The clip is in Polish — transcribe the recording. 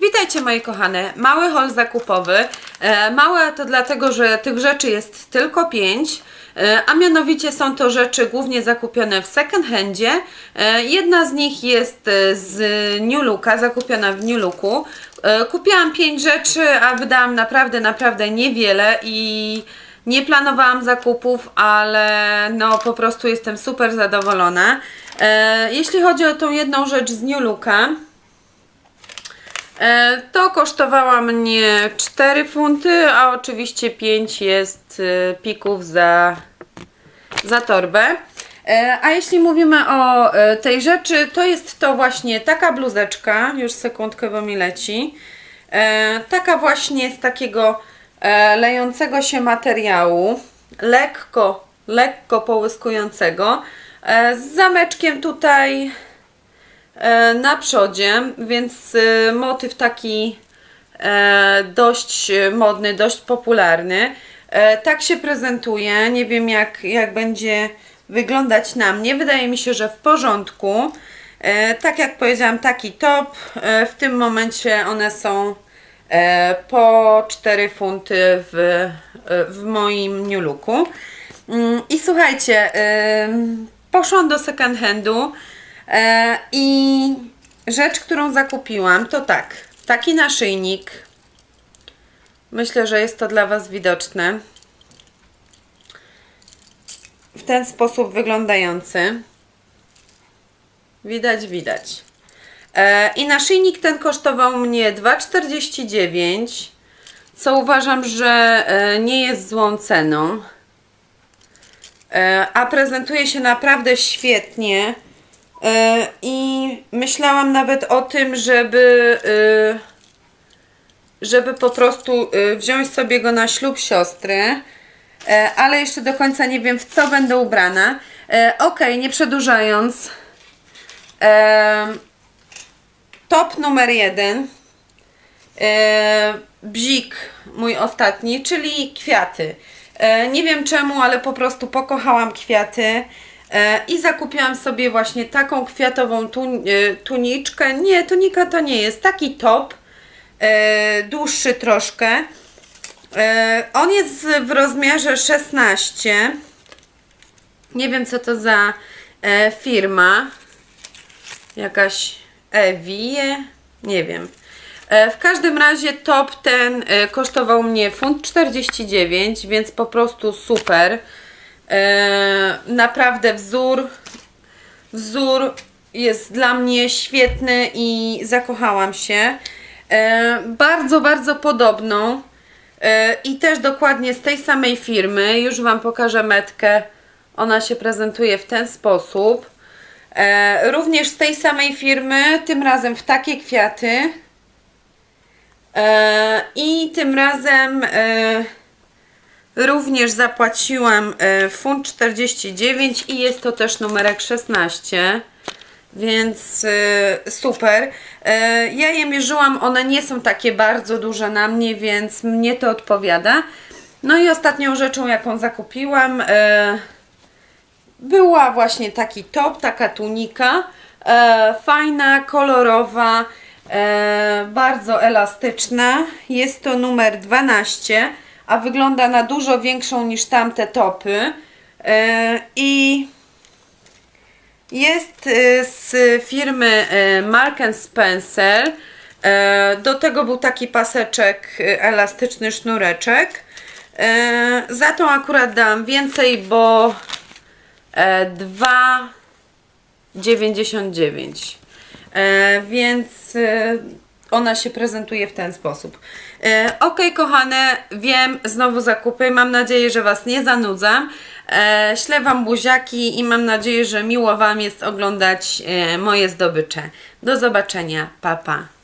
Witajcie moje kochane, mały haul zakupowy. E, małe to dlatego, że tych rzeczy jest tylko 5, e, a mianowicie są to rzeczy głównie zakupione w second handzie. E, jedna z nich jest z New Looka, zakupiona w New Looku. Kupiłam 5 rzeczy, a wydałam naprawdę, naprawdę niewiele i nie planowałam zakupów, ale no po prostu jestem super zadowolona. Jeśli chodzi o tą jedną rzecz z New Looka, To kosztowała mnie 4 funty, a oczywiście 5 jest e, pików za, za torbę. E, A jeśli mówimy o e, tej rzeczy, to jest to właśnie taka bluzeczka, już sekundkę, bo mi leci. E, Taka właśnie z takiego e, lejącego się materiału, lekko, lekko połyskującego, e, z zameczkiem tutaj e, na przodzie, więc e, motyw taki e, dość e, modny, dość popularny. E, tak się prezentuje. Nie wiem jak, jak będzie wyglądać na mnie. Wydaje mi się, że w porządku. E, tak jak powiedziałam, taki top. E, w tym momencie one są e, po 4 funty w, e, w moim New Looku. Mm, I słuchajcie, poszłam do second handu e, i rzecz, którą zakupiłam, to tak, taki naszyjnik. Myślę, że jest to dla Was widoczne. W ten sposób wyglądający. Widać, widać. E, I naszyjnik ten kosztował mnie 2,49, co uważam, że e, nie jest złą ceną. E, a prezentuje się naprawdę świetnie. E, I myślałam nawet o tym, żeby, e, żeby po prostu e, wziąć sobie go na ślub siostry, ale jeszcze do końca nie wiem, w co będę ubrana. Ok, nie przedłużając. Top numer jeden. Bzik mój ostatni, czyli kwiaty. Nie wiem czemu, ale po prostu pokochałam kwiaty i zakupiłam sobie właśnie taką kwiatową e, tuniczkę. Nie, tunika to nie jest, taki top, e, dłuższy troszkę. E, on jest w rozmiarze 16. Nie wiem co to za e, firma. Jakaś Evie? Nie wiem. E, W każdym razie top ten e, kosztował mnie funt 49, więc po prostu super. E, Naprawdę wzór, wzór jest dla mnie świetny i zakochałam się. E, Bardzo, bardzo podobną e, i też dokładnie z tej samej firmy. Już Wam pokażę metkę. Ona się prezentuje w ten sposób. Również z tej samej firmy, tym razem w takie kwiaty. I tym razem również zapłaciłam e, funt 49 i jest to też numerek 16. Więc e, super. E, ja je mierzyłam, one nie są takie bardzo duże na mnie, więc mnie to odpowiada. No i ostatnią rzeczą, jaką zakupiłam, była właśnie taki top, taka tunika. Fajna, kolorowa, bardzo elastyczna. Jest to numer 12, a wygląda na dużo większą niż tamte topy. E, I jest e, z firmy e, Mark Spencer. Do tego był taki paseczek, elastyczny sznureczek. Za tą akurat dam więcej, bo e, 2,99. E, Więc ona się prezentuje w ten sposób. E, ok, kochane, wiem, znowu zakupy. Mam nadzieję, że Was nie zanudzam. E, Wam buziaki i mam nadzieję, że miło Wam jest oglądać e, moje zdobycze. Do zobaczenia, papa. Pa.